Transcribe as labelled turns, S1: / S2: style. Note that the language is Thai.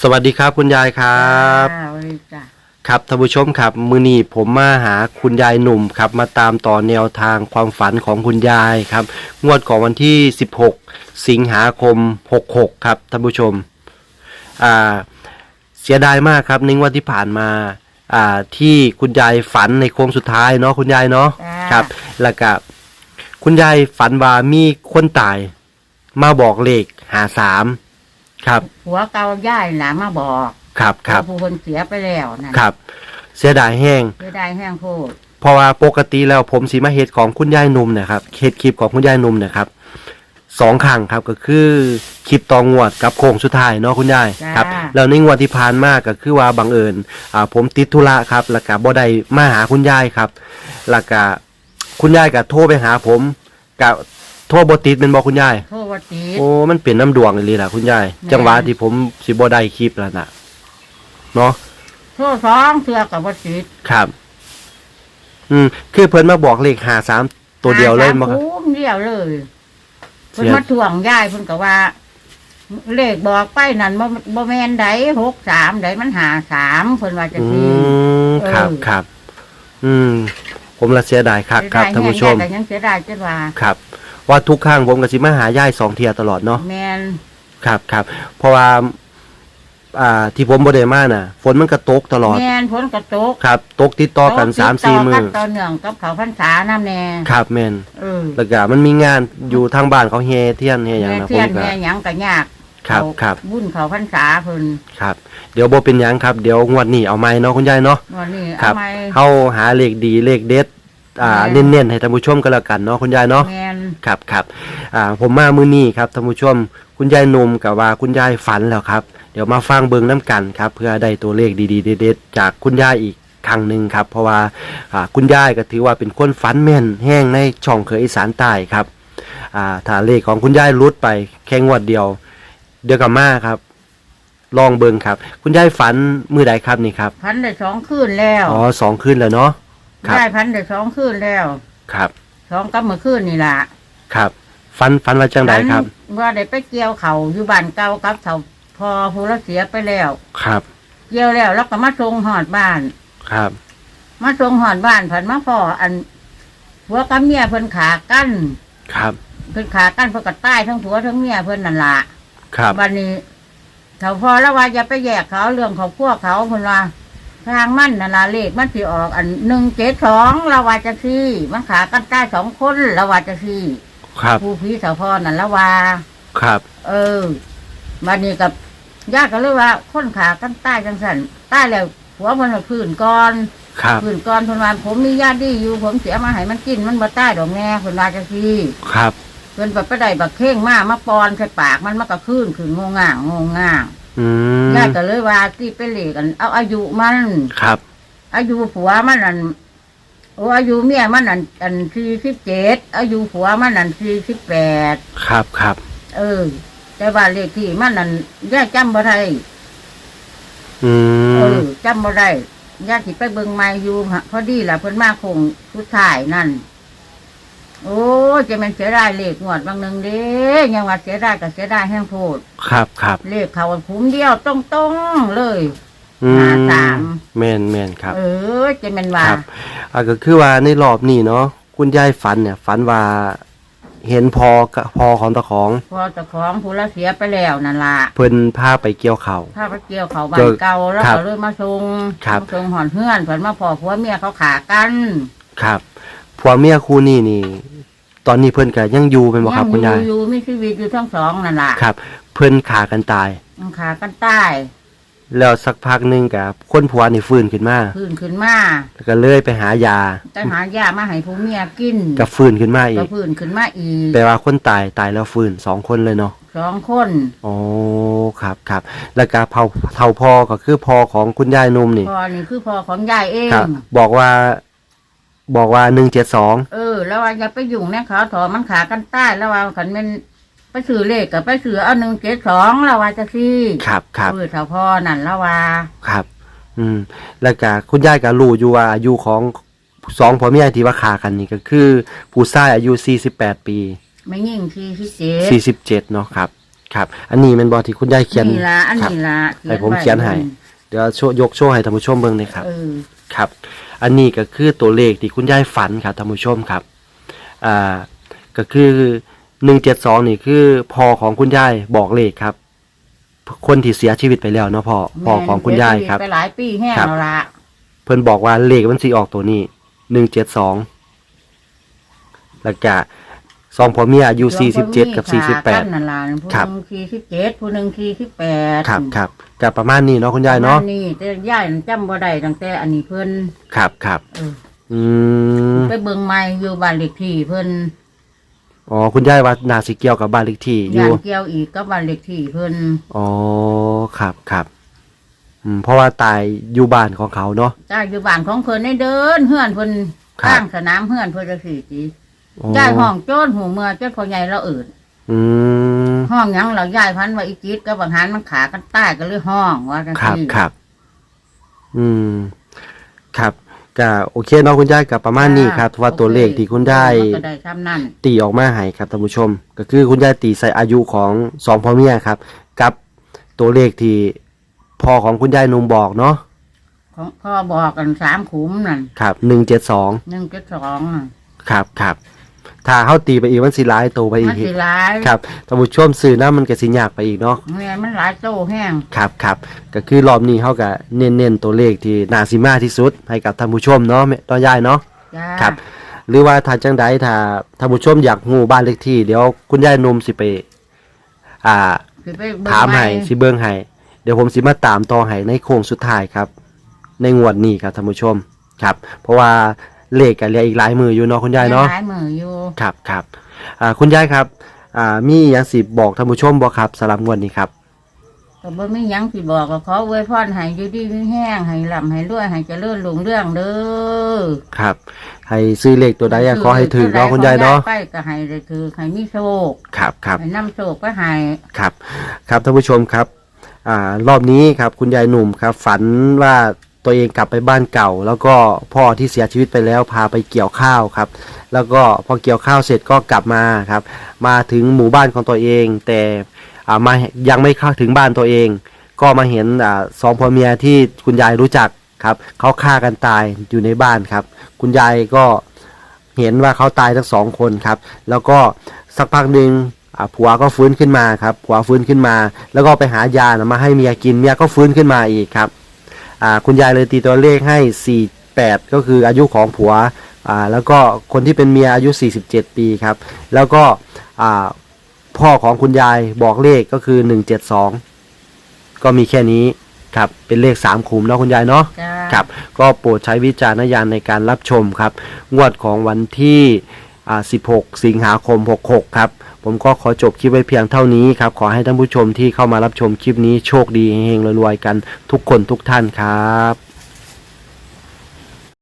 S1: สวัสดีครับคุณยายครับ
S2: จ้าสวัสดีจ้ะ
S1: ครับท่านผู้ชมครับมือนี้ผมมาหาคุณยายหนุ่มครับ มาตามต่อแนวทางความฝันของคุณยายครับ งวดของวันที่ 16 สิงหาคม 66 ครับท่านผู้ชมอ่าเสียดายมากครับในงวดที่ผ่านมาอ่าที่คุณยายฝันในโค้งสุดท้ายเนาะคุณยายเนาะ
S2: จ้า
S1: ครับ แล้วก็คุณยายฝันว่ามีคนตาย มาบอกเลขหาสาม ครับ
S2: หัวเก่าย่ายหลามาบอก
S1: ครับครับ
S2: ว่าผู้คนเสียไปแล้วนั่น
S1: ครับ เสียดายแห้ง
S2: เสียดายแห้งโพด
S1: เพราะว่าปกติแล้วผมสีมาเฮ็ดของคุณยายหนุ่มเนะครับเฮ็ดคลิปของคุณยายหนุ่มเนะครับสองครั้งครับก็คือคลิปตองงวดกับโค้งสุดท้ายเนาะคุณยายครับแล้วในงวดที่ผ่านมาก็คือว่าบังเอิญอ่าผมติดธุระครับแล้วก็บ่ได้มาหาคุณยายครับแล้วก็คุณยายก็โทรไปหาผมก็ โทรบ่ติดเป็นบ่คุณยาย
S2: โทษว่าติด
S1: โอ้ มันเป็นน้ำดวงเลยล่ะคุณยาย
S2: แม่
S1: จังหวะที่ผมสิบ่ได้คลิปแล้วน่ะ เนาะ
S2: โทษสองเทือกับว่าติด
S1: ครับ อืม คือเพิ่นมาบอกเลขหาสามตัวเดียวเลย
S2: หา
S1: มั้ง
S2: สา
S1: ครับ
S2: มคุ้มเดียวเลยเพิ่น
S1: เสีย
S2: มาถ่วงย่ายเพิ่นก็ว่า เลขบอกไปนั่นบ่บ่แม่นใดหกสามใดมันหาสามเพิ่นว่าจะ
S1: อื
S2: ซื้อ
S1: ม
S2: เออ
S1: ครับครับ อืม ผมละเสียดายครับครับท่านผู้ชม
S2: แต่ยังเสียดายจังว่า
S1: ครับ ว่าทุกครั้งผมก็สิมาหาย่ายสองเทียตลอดเนาะ
S2: แม่น
S1: ครับครับเพราะว่าอ่าที่ผมบ่ได้มาน่ะ ฝนมันก็ตกตลอด
S2: แม่นฝนกระตก
S1: ครับ ตกติดต่อกันสามสี่มื้อ
S2: ต่กันต่อเนื่องกับเขาพรรษาน้ำแน่
S1: ครับแม่น
S2: เออ
S1: แล้วก็มันมีงานอยู่ทางบ้านเขาเฮเทียนเฮหยัง
S2: แม่
S1: นะผ
S2: เทีย
S1: ม
S2: น
S1: ก็
S2: แม่หยังก็ยาก
S1: ครับ
S2: เขา
S1: ครับ
S2: บุญเขาพรรษาเพิ่น
S1: ครับ เดี๋ยวบ่เป็นหยังครับ เดี๋ยวงวดนี้เอาใหม่เนาะคุณยายเนาะ
S2: วันนี้
S1: ครั
S2: เอา
S1: บ
S2: ไหม
S1: เฮาหาเลขดีเลขเด็ด อ่า
S2: แม่น
S1: เน้นๆให้ท่านผู้ชมก็แล้วกันเนาะคุณยายเนาะ
S2: แม่น
S1: ครับครับอ่าผมมามื้อนี้ครับท่านผู้ชม คุณยายนมกับว่าคุณยายฝันแล้วครับ เดี๋ยวมาฟังเบิ่งน้ำกันครับ เพื่อได้ตัวเลขดีๆเด็ดๆจากคุณยายอีกครั้งหนึ่งครับ เพราะว่าอ่าคุณยายก็ถือว่าเป็นคนฝันแม่นแห้งในช่องเคยอีสานใต้ครับอ่าถ้าเลขของคุณยายรุดไปแค่งวดเดียว เดี๋ยวกับมาครับ ลองเบิ่งครับ คุณยายฝันมื้อใดครับนี่ครับ
S2: พันได้สองคืนแล้ว
S1: อ๋อสองคืนแล้วเนาะ ครับ
S2: ได้พันได้สองคืนแล้ว
S1: ครับ
S2: สองกับเมื่อคืนนี่ล่ะ
S1: ครับฝันฝันว่าจังใดครับ
S2: ฝันว่าได้ไปเกี่ยวเขาอยู่บ้านเก่ากับเขาพอผู้ละเสียไปแล้ว
S1: ครับ
S2: เกี่ยวแล้วแล้วก็มาส่งหอดบ้าน
S1: ครับ
S2: มาส่งหอดบ้านเพิ่นมาพออันผัวกับเมียเพิ่นขากั้น
S1: ครับ
S2: เพิ่นขากั้นเพิ่นก็ตายทั้งผัวทั้งเมียเพิ่นนั่นล่ะ
S1: ครับ
S2: วันนี้เขาพอแล้วว่าอย่าไปแยกเขาเรื่องของพวกเขาคนว่า ทางมันนานาเลขมันสิออก อันหนึ่งเจ็ดสองละว่าจะซี่มันขากันใต้สองคนละว่าจะซี่
S1: ครับ
S2: ผู้พีสาวพอนั่นละว่า
S1: ครับ
S2: เออวันนี้กับญาติก็เลยว่าคนขากันใต้จังสันใต้แล้วหัวมันพื้นก่อน
S1: ครับ
S2: พื้นก่อนเพนว่าผมมีญาติดีอยู่ผมเสียมาให้มันกินมันมาใต้ดอกแง่เพนว่าจะซี่
S1: ครับ
S2: เพิ่นไปไปได้บักเข่งมามาปอนใส่ปากมันมากระคืนขึ้นงงง่างงงง่าง
S1: อืม
S2: ยายก็เลยว่าที่ไปเหลกกัน เอาอายุมัน
S1: ครับ
S2: อายุผัวมันอันโอ้อายุเมียมันอันอันสี่สิบเจ็ดอายุผัวมันอันสี่สิบแปด
S1: ครับครับ
S2: เออ แต่ว่าเลขที่มันอันยายจำบ่ได้
S1: อื
S2: เอ
S1: ม
S2: อจำบ่ได้ยายสิไปเบิ่งไม้อยู่ฮะพอดีล่ะเพิ่นมาคงสุดท้ายนั่น โอ้จะแมันเสียดายเลขงวดบางหนึ่งเด้ยังว่าเสียดายก็เสียดายแห้งโพด
S1: ครับครับ
S2: เลขเขาคุ้มเดียวตรงๆเลย
S1: อื
S2: หาสาม
S1: แม่นแม่นครับ
S2: เออจะแมันว่า
S1: ครับอ่าก็คือว่าในรอบนี้เนาะคุณยายฝันเนี่ย ฝันว่าเห็นพอกับพอของตะของ
S2: พอเจ้าของผู้ละเสียไปแล้วนั่นล่ะ
S1: เพิ่นพาไปเกี่ยวเขาว
S2: ถ้าไปเกี่ยวเขาบ้านเก่าแล้ว
S1: ครับ
S2: ก็เลยมาส่ง
S1: ครับ
S2: มาส่งหอนเพื่อนเพิ่นมาพอผัวเมียเขาขากัน
S1: ครับผัวเมียคู่นี้นี่ ตอนนี้เพิ่นก็ยังอยู่เป็นบ่ครับคุณยาย
S2: งอยู่มีชีวิตอยู่ทั้งสองนั่นล่ะ
S1: ครับ เพิ่นขากันตาย
S2: มันขากันใต้
S1: แล้วสักพักหนึงกับคนผัวนี่ฟื้นขึ้นมา
S2: พื้นขึ้นมา
S1: แล้วก็เลยไปหายา
S2: จะหายามาให้ผู้เมียกิน
S1: ก็ฟื้นขึ้นมาอี
S2: ก็
S1: ก
S2: พื้นขึ้นมาอีก
S1: แปลว่าคนตายตายแล้วฟื้นสองคนเลยเนาะ
S2: สองคน
S1: อ๋อครับครับแล้วก็เผาเท่าพ่อก็คือพ่อของคุณยายนุ่มนี่
S2: พอนี่คือพ่อของยายเอง
S1: ครับบอกว่า บอกว่าหนึ่งเจ็ดสอง
S2: เออ แล้วว่าอย่าไปยุ่งนะเขาถอมันขากันใต้แล้วว่าขันเป็นไปซื้อเลขกับไปซื้อเอาหนึ่งเจ็ดสองแล้วว่าจะซี่
S1: ครับครับ
S2: เออเท่าพ่อนั่นแล้วว่า
S1: ครับ อืม แล้วก็คุณยายก็รู้อยู่ว่าอายุของสองพ่อแม่ที่ว่าขากันนี่ก็คือ ผู้ชายอายุสี่สิบแปดปี
S2: ไม่ยิ่งสี่สิบเจ็ด
S1: สี่สิบเจ็ดเนาะครับ ครับ อันนี้แมันบอที่คุณยายเขียน
S2: นี่ละอัน
S1: ครับ
S2: นี้ละ
S1: ให้ผมเขียนให้เดี๋ยวโชว์ยกโชว์ให้ท่านผู้ชมเบิ่งหน่อยครับ
S2: เออ
S1: ครับ อันนี้ก็คือตัวเลขที่คุณยายฝันครับท่านผู้ชมครับอ่าก็คือหนึ่งเจ็ดสองนี่คือพอของคุณยายบอกเลขครับ คนที่เสียชีวิตไปแล้วเนาะพ่อพ่อของคุณยายครับ
S2: ไปหลายปีแห้ง
S1: ครับ
S2: แล้วละ
S1: เพิ่นบอกว่าเลขมันสิออกตัวนี้หนึ่งเจ็ดสองแล้วก็ สองพ่อเมียอายุสี่สิบเจ็ดกับสี่สิบแปด
S2: นั่นล่ะผู้
S1: ครับ
S2: หนึ่งสี่สิบเจ็ดผู้หนึ่งสี่สิบแปด
S1: ครับครับกับประมาณนี้เนาะคุณยายเนาะ
S2: นี่แต่ยายจำบ่ได้ตั้งแต่อันนี้เพิ่น
S1: ครับครับ
S2: เออ
S1: อืม
S2: ไปเบิ่งใหม่อยู่บ้านเลขที่เพิ่น
S1: อ๋อคุณยายว่านาสิเกี่ยวกับบ้านเลขที่อ
S2: ย่า
S1: ยู่
S2: นเกี่ยวอีกก็บ้านเลขที่เพิ่น
S1: อ๋อครับครับอืมเพราะว่าตายอยู่บ้านของเขาเนาะ
S2: จ้าอยู่บ้านของเพิ่นได้เดินเฮือนเพิ่น
S1: ครับ
S2: ข้างสนามเฮือนเพิ่นจังซี่ติ
S1: อ๋อ ยา
S2: ยห้องโจนหูเมื่อเจ้าพ่อใหญ่เราเอิ้น
S1: อืม
S2: ห้องหยังเรายายพันว่าอีจิตกับบางหันมันขากันใต้ก็เลยห้องว่าจัง
S1: ครับ
S2: ซี่
S1: ครับ อืม ครับก็โอเคเนาะคุณยายกับประมาณนี้ครับว่าตัวเลขที่คุณยาย
S2: มันก็ได้ซ้ำนั่น
S1: ตีออกมาให้ครับท่านผู้ชม ก็คือคุณยายตีใส่อายุของสองพ่อเมียครับ กับตัวเลขที่พ่อของคุณยายหนุ่มบอกเนาะ
S2: ของพ่อบอกกันสามขุมนั่น
S1: ครับหนึ่งเจ็ดสอง
S2: หนึ่งเจ็ดสองน่ะ
S1: ครับครับ ถ้าเขาตีไปอีกมันสิร้ายโตไปอี
S2: มั
S1: ก
S2: นสิหลาย
S1: ครับท่านผู้ชมสื่อน้ามันก็สิยากไปอีกเนาะ
S2: แม่มันหลายโตแห้ง
S1: ครับครับก็คือรอบนี้เขาก็เน้นๆตัวเลขที่นาซิมาที่สุดให้กับท่านผู้ชมเนาะแม่ต่อยายเนาะ
S2: จ้า
S1: ครับ หรือว่าถ้าจังใดถ้าท่านผู้ชมอยากงูบ้านเลขที่ เดี๋ยวคุณยายหนุ่มสิไป อ่า
S2: สิไปเบิ่ง
S1: ถามให้
S2: ให
S1: สิเบิ่งให้เดี๋ยวผมสิมาตามต่อให้ในโค้งสุดท้ายครับ ในงวดนี้ครับท่านผู้ชมครับ เพราะว่า เลขก็เหลืออีกหลายมืออยู่เนาะคุณยายเนาะ
S2: หลายมืออยู่
S1: ครับครับอ่าคุณยายครับอ่ามีหยังสิบอกท่านผู้ชมบ่ครับสำหรับงวดนี้ครับ
S2: ก็บ่มีหยังสิบอกก็ขออวยพรให้อยู่ดีมีแห้งให้ร่ำให้รวยให้เจริญรุ่งเรื่องเด้อ
S1: ครับ ให้ซื้อเลขตัวใดอะขอให้ถึงเนาะคุณยายเนาะ
S2: ไปก็ให้ได้ถือให้มีโชค
S1: ครับครับ
S2: ให้นำโชคไปให้
S1: ครับ ครับท่านผู้ชมครับ อ่ารอบนี้ครับคุณยายหนุ่มครับ ฝันว่า ตัวเองกลับไปบ้านเก่า แล้วก็พ่อที่เสียชีวิตไปแล้วพาไปเกี่ยวข้าวครับ แล้วก็พอเกี่ยวข้าวเสร็จก็กลับมาครับ มาถึงหมู่บ้านของตัวเอง แต่อามายังไม่เข้าถึงบ้านตัวเอง ก็มาเห็นอสองพ่อเมียที่คุณยายรู้จักครับเขาฆ่ากันตายอยู่ในบ้านครับ คุณยายก็เห็นว่าเขาตายทั้งสองคนครับ แล้วก็สักพักหนึ่งผัวก็ฟื้นขึ้นมาครับผัวฟื้นขึ้นมา แล้วก็ไปหายานะมาให้เมียกินเมียก็ฟื้นขึ้นมาอีกครับ คุณยายเลยตีตัวเลขให้ 48 ก็คืออายุของผัวอ่าแล้วก็คนที่เป็นเมียอายุ 47 ปีครับ แล้วก็อ่าพ่อของคุณยายบอกเลขก็คือ 172 ก็มีแค่นี้ครับเป็นเลข3ขุมเนาะคุณยายเนาะ
S2: จ้า
S1: ครับ ก็โปรดใช้วิจารณญาณในการรับชมครับ งวดของวันที่อ่า16 สิงหาคม 66 ครับ ผมก็ขอจบคลิปไว้เพียงเท่านี้ครับ ขอให้ท่านผู้ชมที่เข้ามารับชมคลิปนี้โชคดีเฮงๆรวยๆกันทุกคนทุกท่านครับ